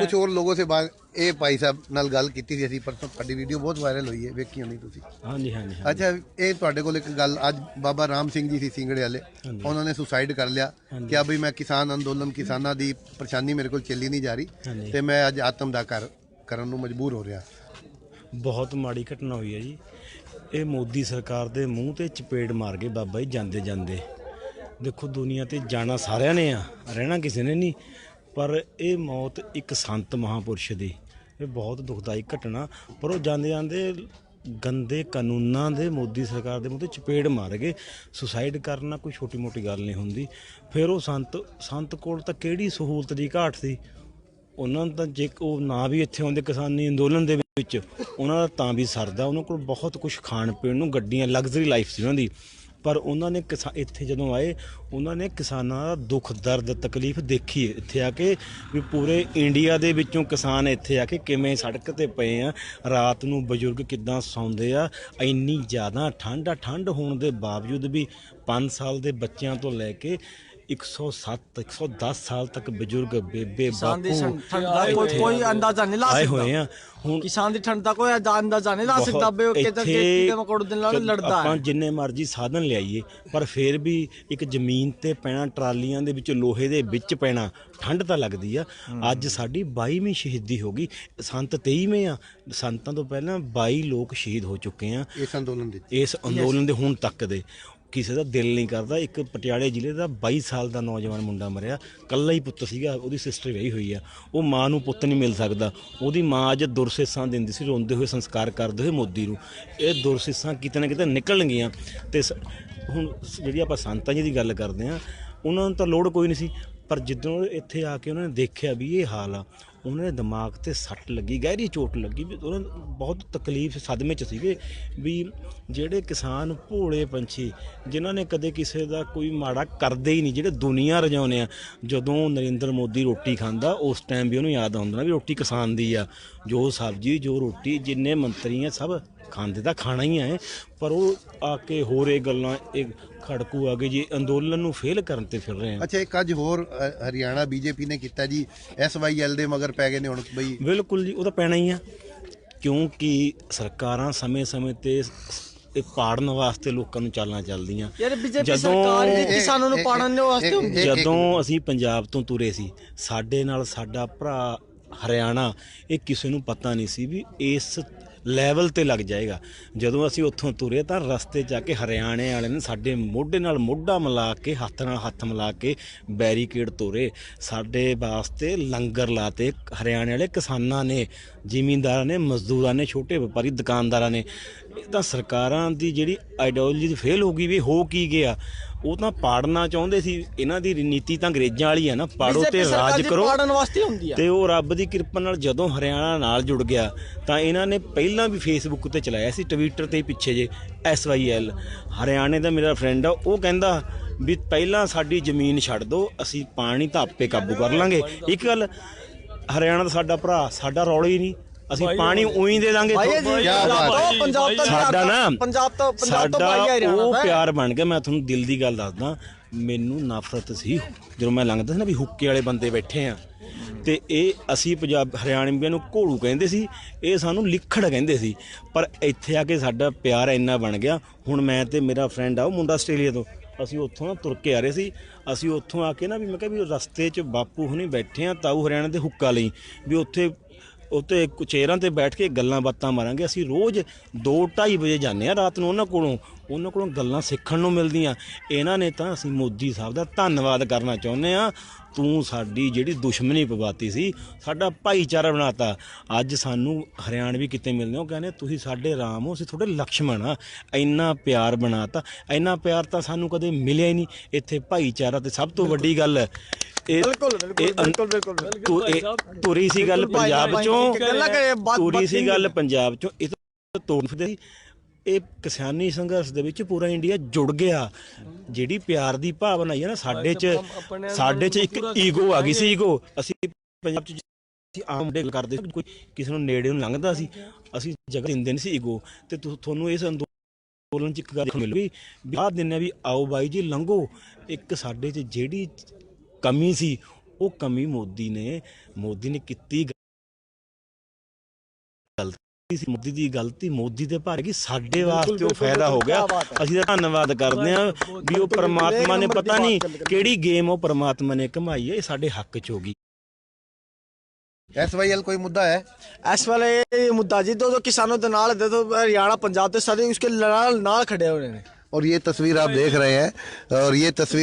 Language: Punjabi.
ਕੁਝ ਹੋਰ ਲੋਗੋ ਸੇ ਬਾਅਦ ਇਹ ਭਾਈ ਸਾਹਿਬ ਨਾਲ ਗੱਲ ਕੀਤੀ ਸੀ ਅਸੀਂ ਪਰਸੋਂ ਤੁਹਾਡੀ ਵੀਡੀਓ ਬਹੁਤ ਵਾਇਰਲ ਹੋਈ ਹੈ ਵੇਖੀ ਹੋਣੀ ਤੁਸੀਂ। ਹਾਂਜੀ ਹਾਂਜੀ ਅੱਛਾ ਇਹ ਤੁਹਾਡੇ ਕੋਲ ਇੱਕ ਗੱਲ ਅੱਜ ਬਾਬਾ ਰਾਮ ਸਿੰਘ ਜੀ ਸੀ ਸਿੰਗੜੇ ਵਾਲੇ ਉਹਨਾਂ ਨੇ ਸੁਸਾਈਡ ਕਰ ਲਿਆ ਕਿ ਬਈ ਮੈਂ ਕਿਸਾਨ ਅੰਦੋਲਨ ਕਿਸਾਨਾਂ ਦੀ ਪਰੇਸ਼ਾਨੀ ਮੇਰੇ ਕੋਲ ਚੱਲੀ ਨਹੀਂ ਜਾ ਰਹੀ। ਤੇ ਮੈਂ ਅੱਜ ਆਤਮ ਦਾ ਕਰ ਕਰਨ ਨੂੰ ਮਜਬੂਰ ਹੋ ਰਿਹਾ। ਬਹੁਤ ਮਾੜੀ ਘਟਨਾ ਹੋਈ ਹੈ ਜੀ। ਇਹ ਮੋਦੀ ਸਰਕਾਰ ਦੇ ਮੂੰਹ ਤੇ ਚਪੇੜ ਮਾਰ ਗਏ ਬਾਬਾ ਜੀ ਜਾਂਦੇ ਜਾਂਦੇ। ਦੇਖੋ ਦੁਨੀਆ ਤੇ ਜਾਣਾ ਸਾਰਿਆਂ ਨੇ ਆ ਰਹਿਣਾ ਕਿਸੇ ਨੇ ਨਹੀਂ। ਪਰ ਇਹ ਮੌਤ ਇੱਕ ਸੰਤ ਮਹਾਪੁਰਸ਼ ਦੀ ਇਹ ਬਹੁਤ ਦੁਖਦਾਈ ਘਟਨਾ, ਪਰ ਉਹ ਜਾਂਦੇ ਜਾਂਦੇ ਗੰਦੇ ਕਾਨੂੰਨਾਂ ਦੇ ਮੋਦੀ ਸਰਕਾਰ ਦੇ ਮੂੰਹ ਤੇ ਚਪੇੜ ਮਾਰ ਗਏ। ਸੁਸਾਈਡ ਕਰਨਾ ਕੋਈ ਛੋਟੀ ਮੋਟੀ ਗੱਲ ਨਹੀਂ ਹੁੰਦੀ। ਫਿਰ ਉਹ ਸੰਤ ਸੰਤ ਕੋਲ ਤਾਂ ਕਿਹੜੀ ਸਹੂਲਤ ਦੀ ਘਾਟ ਸੀ? ਉਹਨਾਂ ਦਾ ਜੇ ਉਹ ਨਾ ਵੀ ਇੱਥੇ ਆਉਂਦੇ ਕਿਸਾਨੀ ਅੰਦੋਲਨ ਦੇ ਵਿੱਚ, ਉਹਨਾਂ ਦਾ ਤਾਂ ਵੀ ਸਰਦਾ। ਉਹਨਾਂ ਕੋਲ ਬਹੁਤ ਕੁਝ ਖਾਣ ਪੀਣ ਨੂੰ, ਗੱਡੀਆਂ ਲਗਜ਼ਰੀ ਲਾਈਫ ਸੀ ਉਹਨਾਂ ਦੀ। ਪਰ ਉਹਨਾਂ ਨੇ ਕਿਸਾ- ਇੱਥੇ ਜਦੋਂ ਆਏ, ਉਹਨਾਂ ਨੇ ਕਿਸਾਨਾਂ ਦਾ ਦੁੱਖ, ਦਰਦ, ਤਕਲੀਫ ਦੇਖੀ। ਇੱਥੇ ਆ ਕੇ ਵੀ ਪੂਰੇ ਇੰਡੀਆ ਦੇ ਵਿੱਚੋਂ ਕਿਸਾਨ ਇੱਥੇ ਆ ਕੇ ਕਿਵੇਂ ਸੜਕ ਤੇ ਪਏ ਆ। ਰਾਤ ਨੂੰ ਬਜ਼ੁਰਗ ਕਿੱਦਾਂ ਸੌਂਦੇ ਆ। ਇੰਨੀ ਜ਼ਿਆਦਾ ਠੰਡ ਆ। ਠੰਡ ਹੋਣ ਦੇ ਬਾਵਜੂਦ ਵੀ 5 ਸਾਲ ਦੇ ਬੱਚਿਆਂ ਤੋਂ ਲੈ ਕੇ 107 110 ਸਾਲ ਤੱਕ ਬਜ਼ੁਰਗ ਬੇਬੇ ਕਿਸਾਨ ਦੀ ਬਾਪੂ ਠੰਡ ਦਾ ਕੋਈ ਕੋਈ ਅੰਦਾਜ਼ਾ ਨਹੀਂ ਲਾ ਆਏ ਸਕਦਾ। ਹੋਏ ਆ। ਹੁਣ ਕਿਸਾਨ ਦੀ ਠੰਡ ਦਾ ਕੋਈ ਅੰਦਾਜ਼ਾ ਨਹੀਂ ਲਾ ਬਹੁਤ ਸਕਦਾ ਬੇ ਉਹ ਕਿਤੇ ਇੱਥੇ ਕਿਤੇ ਮਕੋੜ ਦਿਨ ਨਾਲ ਲੜਦਾ ਆਪਾਂ ਹੈ। ਜਿੰਨੇ ਮਰਜ਼ੀ ਸਾਧਨ ਲਿਆਈਏ ਪਰ ਫਿਰ ਵੀ ਇੱਕ ਜ਼ਮੀਨ ਤੇ ਪੈਣਾ ਟਰਾਲੀਆਂ ਦੇ ਵਿੱਚ ਲੋਹੇ ਦੇ ਵਿੱਚ ਪੈਣਾ ਠੰਡ ਤਾਂ ਲੱਗਦੀ ਆ। ਅੱਜ ਸਾਡੀ 22ਵੀਂ ਸ਼ਹੀਦੀ ਹੋ ਗਈ। ਸੰਤ 23ਵੇਂ ਆ। ਸੰਤਾਂ ਤੋਂ ਪਹਿਲਾਂ 22 ਲੋਕ ਸ਼ਹੀਦ ਹੋ ਚੁੱਕੇ ਆ। ਇਸ ਅੰਦੋਲਨ ਦੇ ਇਸ ਅੰਦੋਲਨ ਦੇ ਹੁਣ ਤੱਕ ਦੇ। ਕਿਸੇ ਦਾ ਦਿਲ ਨਹੀਂ ਕਰਦਾ। ਇੱਕ ਪਟਿਆਲੇ ਜ਼ਿਲ੍ਹੇ ਦਾ 22 ਸਾਲ ਦਾ ਨੌਜਵਾਨ ਮੁੰਡਾ ਮਰਿਆ। ਕੱਲਾ ਹੀ ਪੁੱਤ ਸੀਗਾ, ਉਹਦੀ ਸਿਸਟਰ ਵਿਆਹੀ ਹੋਈ ਆ। ਉਹ ਮਾਂ ਨੂੰ ਪੁੱਤ ਨਹੀਂ ਮਿਲ ਸਕਦਾ। ਉਹਦੀ ਮਾਂ ਅੱਜ ਦੁਰਸਿਸਾਂ ਦਿੰਦੀ ਸੀ, ਰੋਂਦੇ ਹੋਏ ਸੰਸਕਾਰ ਕਰਦੇ ਹੋਏ ਮੋਦੀ ਨੂੰ। ਇਹ ਦੁਰਸੇਸਾਂ ਕਿਤੇ ਨਾ ਕਿਤੇ ਨਿਕਲਣਗੀਆਂ ਤੇ ਸ- ਹੁਣ ਜਿਹੜੀ ਆਪਾਂ ਸੰਤਾਂ ਜੀ ਦੀ ਗੱਲ ਕਰਦੇ ਆ, ਉਹਨਾਂ ਨੂੰ ਤਾਂ ਲੋੜ ਕੋਈ ਨਹੀਂ ਸੀ। ਪਰ ਜਦੋਂ ਇੱਥੇ ਆ ਕੇ ਉਹਨਾਂ ਨੇ ਦੇਖਿਆ ਵੀ ਇਹ ਹਾਲ ਆ ਉਹਨਾਂ ਦੇ ਦਿਮਾਗ ਤੇ ਸੱਟ ਲੱਗੀ ਗਹਿਰੀ ਚੋਟ ਲੱਗੀ ਵੀ ਉਹਨਾਂ ਨੂੰ ਬਹੁਤ ਤਕਲੀਫ ਸਦਮੇ ਚ ਸੀਗੇ ਵੀ ਜਿਹੜੇ ਕਿਸਾਨ ਭੋਲੇ ਪੰਛੀ ਜਿਨ੍ਹਾਂ ਨੇ ਕਦੇ ਕਿਸੇ ਦਾ ਕੋਈ ਮਾੜਾ ਕਰਦੇ ਹੀ ਨਹੀਂ ਜਿਹੜੇ ਦੁਨੀਆ ਰਜਾਉਂਦੇ ਆ ਜਦੋਂ ਨਰਿੰਦਰ ਮੋਦੀ ਰੋਟੀ ਖਾਂਦਾ ਉਸ ਟਾਈਮ ਵੀ ਉਹਨੂੰ ਯਾਦ ਆਉਂਦਾ ਨਾ ਵੀ ਰੋਟੀ ਕਿਸਾਨ ਦੀ ਆ। ਜੋ ਸਬਜ਼ੀ ਜੋ ਰੋਟੀ ਜਿੰਨੇ ਮੰਤਰੀ ਆ ਸਭ ਖਾਂਦੇ ਤਾਂ ਖਾਣਾ ਹੀ ਹੈ ਪਰ ਉਹ ਆ ਕੇ ਹੋਰ ਇਹ ਗੱਲਾਂ ਇਹ ਖੜਕੂ ਆ ਗਏ ਜੀ ਅੰਦੋਲਨ ਨੂੰ ਫੇਲ ਕਰਨ ਤੇ ਫਿਰ ਰਹੇ ਆ। ਅੱਛਾ ਇੱਕ ਅੱਜ ਹੋਰ ਅ, ਹਰਿਆਣਾ ਬੀਜੇਪੀ ਨੇ ਕੀਤਾ ਜੀ ਐਸਵਾਈਐਲ ਦੇ ਮਗਰ ਪੈ ਗਏ ਨੇ ਹੁਣ ਬਈ। ਬਿਲਕੁਲ ਜੀ ਉਹ ਤਾਂ ਪੈਣਾ ਹੀ ਆ। ਕਿਉਂਕਿ ਸਰਕਾਰਾਂ ਸਮੇਂ-ਸਮੇਂ ਤੇ ਇਹ ਪਾੜਨ ਵਾਸਤੇ ਲੋਕਾਂ ਨੂੰ ਚਾਲਾਂ ਚੱਲਦੀਆਂ। ਯਾਰ ਬੀਜੇਪੀ ਜਦੋਂ- ਸਰਕਾਰ ਇਹ- ਕਿਸਾਨਾਂ ਨੂੰ ਪਾੜਨ ਦੇ ਵਾਸਤੇ ਜਦੋਂ ਅਸੀਂ ਪੰਜਾਬ ਤੋਂ ਤੁਰੇ ਸੀ ਸਾਡੇ ਨਾਲ ਸਾਡਾ ਭਰਾ ਹਰਿਆਣਾ ਇਹ ਕਿਸੇ ਨੂੰ ਪਤਾ ਨਹੀਂ ਸੀ ਵੀ ਇਸ ਲੈਵਲ ਤੇ ਲੱਗ ਜਾਏਗਾ। ਜਦੋਂ ਅਸੀਂ ਉੱਥੋਂ ਤੁਰੇ ਤਾਂ ਰਸਤੇ 'ਚ ਆ ਕੇ ਹਰਿਆਣੇ ਵਾਲੇ ਨੇ ਸਾਡੇ ਮੋਢੇ ਨਾਲ ਮੋਢਾ ਮਿਲਾ ਕੇ, ਹੱਥ ਨਾਲ ਹੱਥ ਮਿਲਾ ਕੇ ਬੈਰੀਕੇਡ ਤੋਰੇ। ਸਾਡੇ ਵਾਸਤੇ ਲੰਗਰ ਲਾਤੇ। ਹਰਿਆਣੇ ਵਾਲੇ ਕਿਸਾਨਾਂ ਨੇ, ਜ਼ਿਮੀਂਦਾਰਾਂ ਨੇ, ਮਜ਼ਦੂਰਾਂ ਨੇ, ਛੋਟੇ ਵਪਾਰੀ, ਦੁਕਾਨਦਾਰਾਂ ਨੇ। ਇਹ ਤਾਂ ਸਰਕਾਰਾਂ ਦੀ ਜਿਹੜੀ ਆਈਡੀਓਲੋਜੀ ਫੇਲ ਹੋ ਗਈ ਵੀ ਹੋ ਕੀ ਗਿਆ ਉਹ ਤਾਂ ਪਾੜਨਾ ਚਾਹੁੰਦੇ ਸੀ। ਇਹਨਾਂ ਦੀ ਨੀਤੀ ਤਾਂ ਅੰਗਰੇਜ਼ਾਂ ਵਾਲੀ ਹੈ ਨਾ ਪਾੜੋ ਤੇ ਰਾਜ ਕਰੋ। ਪਾੜਨ ਵਾਸਤੇ ਹੁੰਦੀ ਆ। ਤੇ ਉਹ ਰੱਬ ਦੀ ਕਿਰਪਾ ਨਾਲ ਜਦੋਂ ਹਰਿਆਣਾ ਨਾਲ ਜੁੜ ਗਿਆ ਤਾਂ ਇਹਨਾਂ ਨੇ ਪਹਿਲਾਂ ਵੀ ਫੇਸਬੁੱਕ ਤੇ ਚਲਾਇਆ ਸੀ ਟਵਿੱਟਰ ਤੇ ਪਿੱਛੇ ਜੇ ਐਸਵਾਈਐਲ ਹਰਿਆਣੇ ਦਾ ਮੇਰਾ ਫਰੈਂਡ ਆ ਉਹ ਕਹਿੰਦਾ ਵੀ ਪਹਿਲਾਂ ਸਾਡੀ ਜ਼ਮੀਨ ਛੱਡ ਦਿਓ ਅਸੀਂ ਪਾਣੀ ਤਾਂ ਆਪੇ ਕਾਬੂ ਕਰ ਲਾਂਗੇ। ਇੱਕ ਗੱਲ ਹਰਿਆਣਾ ਦਾ ਸਾਡਾ ਭਰਾ ਸਾਡਾ ਰੌਲਾ ਹੀ ਨਹੀਂ। ਅਸੀਂ ਪਾਣੀ ਉਹੀ ਦੇ ਦਾਂਗੇ। ਭਾਈ ਜੀ ਪੰਜਾਬ ਤੋਂ ਪੰਜਾਬ ਤੋਂ ਸਾਡਾ ਨਾ ਪੰਜਾਬ ਤੋਂ ਪੰਜਾਬ ਤੋਂ ਭਾਈ ਹਰਿਆਣਾ ਉਹ। ਪਿਆਰ ਬਣ ਗਿਆ। ਮੈਂ ਤੁਹਾਨੂੰ ਦਿਲ ਦੀ ਗੱਲ ਦੱਸਦਾ। ਮੈਨੂੰ ਨਫ਼ਰਤ ਸੀ। ਜਦੋਂ ਮੈਂ ਲੰਘਦਾ ਸੀ ਨਾ ਵੀ ਹੁੱਕੇ ਵਾਲੇ ਬੰਦੇ ਬੈਠੇ ਆ। ਤੇ ਇਹ ਅਸੀਂ ਪੰਜਾਬ ਹਰਿਆਣਵੀਆਂ ਨੂੰ ਘੋੜੂ ਕਹਿੰਦੇ ਸੀ। ਇਹ ਸਾਨੂੰ ਲਿਖੜ ਕਹਿੰਦੇ ਸੀ। ਪਰ ਇੱਥੇ ਆ ਕੇ ਸਾਡਾ ਪਿਆਰ ਇੰਨਾ ਬਣ ਗਿਆ। ਹੁਣ ਮੈਂ ਤੇ ਮੇਰਾ ਫਰੈਂਡ ਆ ਉਹ ਮੁੰਡਾ ਆਸਟ੍ਰੇਲੀਆ ਤੋਂ। ਅਸੀਂ ਉੱਥੋਂ ਨਾ ਤੁਰ ਕੇ ਆ ਰਹੇ ਸੀ। ਅਸੀਂ ਉੱਥੋਂ ਆ ਕੇ ਨਾ ਵੀ ਮੈਂ ਕਿਹਾ ਵੀ ਰਸਤੇ 'ਚ ਬਾਪੂ ਹੁਣੀ ਬੈਠੇ ਆ ਤਾਊ ਹਰਿਆਣਾ ਦੇ ਹੁੱਕਾ ਲਈ। ਵੀ ਉੱਥੇ ਉੱਤੇ ਚੇਅਰਾਂ ਤੇ ਬੈਠ ਕੇ ਗੱਲਾਂ ਬਾਤਾਂ ਮਾਰਾਂਗੇ। ਅਸੀਂ ਰੋਜ਼ 2:30 ਵਜੇ ਜਾਂਦੇ ਆ ਰਾਤ ਨੂੰ ਉਹਨਾਂ ਕੋਲੋਂ। ਉਹਨਾਂ ਕੋਲੋਂ ਗੱਲਾਂ ਸਿੱਖਣ ਨੂੰ ਮਿਲਦੀਆਂ। ਇਹਨਾਂ ਨੇ ਤਾਂ ਅਸੀਂ ਮੋਦੀ ਸਾਹਿਬ ਦਾ ਧੰਨਵਾਦ ਕਰਨਾ ਚਾਹੁੰਦੇ ਆ ਤੂੰ ਸਾਡੀ ਜਿਹੜੀ ਦੁਸ਼ਮਣੀ ਪਵਾਤੀ ਸੀ ਸਾਡਾ ਭਾਈਚਾਰਾ ਬਣਾਤਾ। ਅੱਜ ਸਾਨੂੰ ਹਰਿਆਣਵੀ ਕਿਤੇ ਮਿਲਦੇ ਹੋ ਕਹਿੰਦੇ ਤੁਸੀਂ ਸਾਡੇ ਰਾਮ ਹੋ ਅਸੀਂ ਤੁਹਾਡੇ ਲਕਸ਼ਮਣ ਆ ਇੰਨਾ ਪਿਆਰ ਬਣਾਤਾ। ਇੰਨਾ ਪਿਆਰ ਤਾਂ ਸਾਨੂੰ ਕਦੇ ਮਿਲਿਆ ਹੀ ਨਹੀਂ। ਇੱਥੇ ਭਾਈਚਾਰਾ ਤੇ ਸਭ ਤੋਂ ਵੱਡੀ ਗੱਲ ਬਿਲਕੁਲ, ਬਿਲਕੁਲ, ਬਿਲਕੁਲ, ਬਿਲਕੁਲ, ਬਿਲਕੁਲ। ਤੁ- ਇਹ ਤੁਰੀ ਸੀ ਗੱਲ ਪੰਜਾਬ ਚੋਂ। ਗੱਲਾਂ ਕਰੇ, ਬਾਤ ਸੀ ਗੱਲ। ਪੰਜਾਬ ਚੋਂ ਇਹ ਤਾਂ ਤੋੜ ਫਿਰਦੇ ਸੀ। ਇਹ ਕਿਸਾਨੀ ਸੰਘਰਸ਼ ਦੇ ਵਿੱਚ ਪੂਰਾ ਇੰਡੀਆ ਜੁੜ ਗਿਆ। ਜਿਹੜੀ ਪਿਆਰ ਦੀ ਭਾਵਨਾ ਹੈ ਨਾ ਸਾਡੇ 'ਚ ਸਾਡੇ 'ਚ ਇੱਕ ਈਗੋ ਆ ਗਈ ਸੀ ਈਗੋ ਅਸੀਂ ਪੰਜਾਬ 'ਚ ਅਸੀਂ ਆਮ ਡੇ ਕਰਦੇ ਸੀ ਕੋਈ ਕਿਸੇ ਨੂੰ ਨੇੜੇ ਨੂੰ ਲੰਘਦਾ ਸੀ। ਅਸੀਂ ਜਗ੍ਹਾ ਦਿੰਦੇ ਨਹੀਂ ਸੀ ਈਗੋ ਤੇ ਤੁਹਾਨੂੰ ਇਸ ਅੰਦੋਲਨ 'ਚ ਇੱਕ ਗੱਲ ਮਿਲੂਗੀ ਵੀ ਆਹ ਦਿਨ ਵੀ ਆਓ ਬਾਈ ਜੀ ਲੰਘੋ। ਇੱਕ ਸਾਡੇ 'ਚ ਜਿਹੜੀ ਕਮੀ ਸੀ ਉਹ ਕਮੀ ਮੋਦੀ ਨੇ ਮੋਦੀ ਨੇ ਕੀਤੀ ਗਲਤੀ ਸੀ ਮੋਦੀ ਦੀ ਗਲਤੀ ਮੋਦੀ ਤੇ ਭਾਰ ਗਈ ਸਾਡੇ ਵਾਸਤੇ ਉਹ ਬਿਲਕੁਲ, ਫਾਇਦਾ ਹੋ ਗਿਆ ਕਿਆ ਬਾਤ ਹੈ। ਅਸੀਂ ਤਾਂ ਧੰਨਵਾਦ ਕਰਦੇ ਹਾਂ ਵੀ ਉਹ ਪ੍ਰਮਾਤਮਾ ਨੇ ਨੰਬਰ ਦੀ ਪਤਾ ਨਹੀਂ ਬਾਤ ਕਰ- ਕਿਹੜੀ ਗੇਮ ਉਹ ਪ੍ਰਮਾਤਮਾ ਨੇ ਕਮਾਈ ਹੈ ਇਹ ਸਾਡੇ ਹੱਕ ਚ ਹੋ ਗਈ ਐਸਵਾਈਐਲ ਕੋਈ ਮੁੱਦਾ ਹੈ ਇਸ ਵੇਲੇ ਇਹ ਮੁੱਦਾ ਜੀ ਦੋ ਕਿਸਾਨों ਦੇ ਨਾਲ ਦੇ ਦੋ ਹਰਿਆਣਾ ਪੰਜਾਬ ਦੇ ਸਾਰੇ ਉਸਕੇ ਨਾਲ ਨਾਲ ਖੜੇ ਹੋਏ ਨੇ और ये तस्वीर आप देख रहे हैं और ये तस्वीर